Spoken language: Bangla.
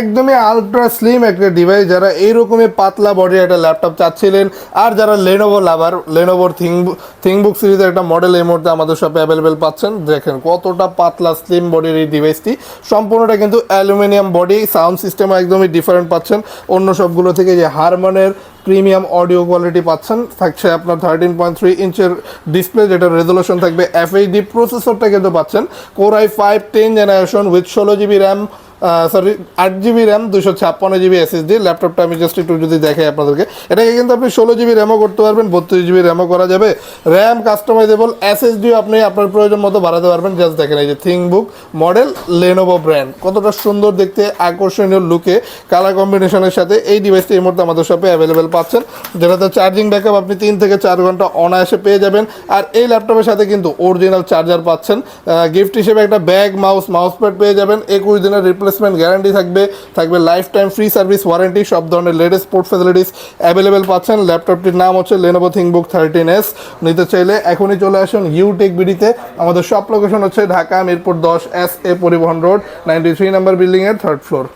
একদমই আলট্রা স্লিম একটা ডিভাইস যারা এইরকমই পাতলা বডির একটা ল্যাপটপ চাচ্ছিলেন। আর যারা লেনোভো লাভার লেনোভোর থিং থিংবুক সিরিজের একটা মডেল এই মুহূর্তে আমাদের শপে অ্যাভেলেবেল পাচ্ছেন। দেখেন কতটা পাতলা স্লিম বডির এই ডিভাইসটি সম্পূর্ণটা কিন্তু অ্যালুমিনিয়াম বডি সাউন্ড সিস্টেমও একদমই ডিফারেন্ট পাচ্ছেন। অন্য সবগুলো থেকে যে হারমনের প্রিমিয়াম অডিও কোয়ালিটি পাচ্ছেন, থাকছে আপনার থার্টিন পয়েন্ট থ্রি ইঞ্চের ডিসপ্লে যেটা রেজলিউশন থাকবে এফএইচডি প্রসেসরটা কিন্তু পাচ্ছেন। Core i five ten generation with ষোলো জিবি র্যাম সরি আট জিবি র্যাম দুশো ছাপ্পান্ন জিবি এসএসডি ল্যাপটপটা আমি জাস্ট একটু যদি দেখাই আপনাদেরকে। এটাকে কিন্তু আপনি ষোলো জিবি র্যামও করতে পারবেন, বত্রিশ জিবি র্যামও করা যাবে। র্যাম কাস্টমাইজেবল এসএসডিও আপনি আপনার প্রয়োজন মতো বাড়াতে পারবেন। জাস্ট দেখেন এই যে থিংবুক মডেল লেনোভো ব্র্যান্ড কতটা সুন্দর দেখতে, আকর্ষণীয় লুকে কালার কম্বিনেশনের সাথে এই ডিভাইসটি এই মুহূর্তে আমাদের শপে অ্যাভেলেবেল পাচ্ছেন। যেটাতে চার্জিং ব্যাকআপ আপনি তিন থেকে চার ঘণ্টা অনায়াসে পেয়ে যাবেন। আর এই ল্যাপটপের সাথে কিন্তু অরিজিনাল চার্জার পাচ্ছেন। গিফট হিসেবে একটা ব্যাগ মাউস মাউস প্যাড পেয়ে যাবেন। একুশ দিনের রিপ্লেসমেন্ট গ্যারান্টি থাকবে থাকবে life time free service warranty সব ধরনের লেটেস্ট স্পোর্ট ফ্যাসিলিটিস অ্যাভেলেবেল পাচ্ছেন। ল্যাপটপটির নাম হচ্ছে লেনোভো থিংবুক থার্টিন এস নিতে চাইলে এখনই চলে আসুন ইউটেক বিডিতে আমাদের সব লোকেশন হচ্ছে ঢাকা মিরপুর দশ S A Paribahan road ninety three number বিল্ডিংয়ের থার্ড ফ্লোর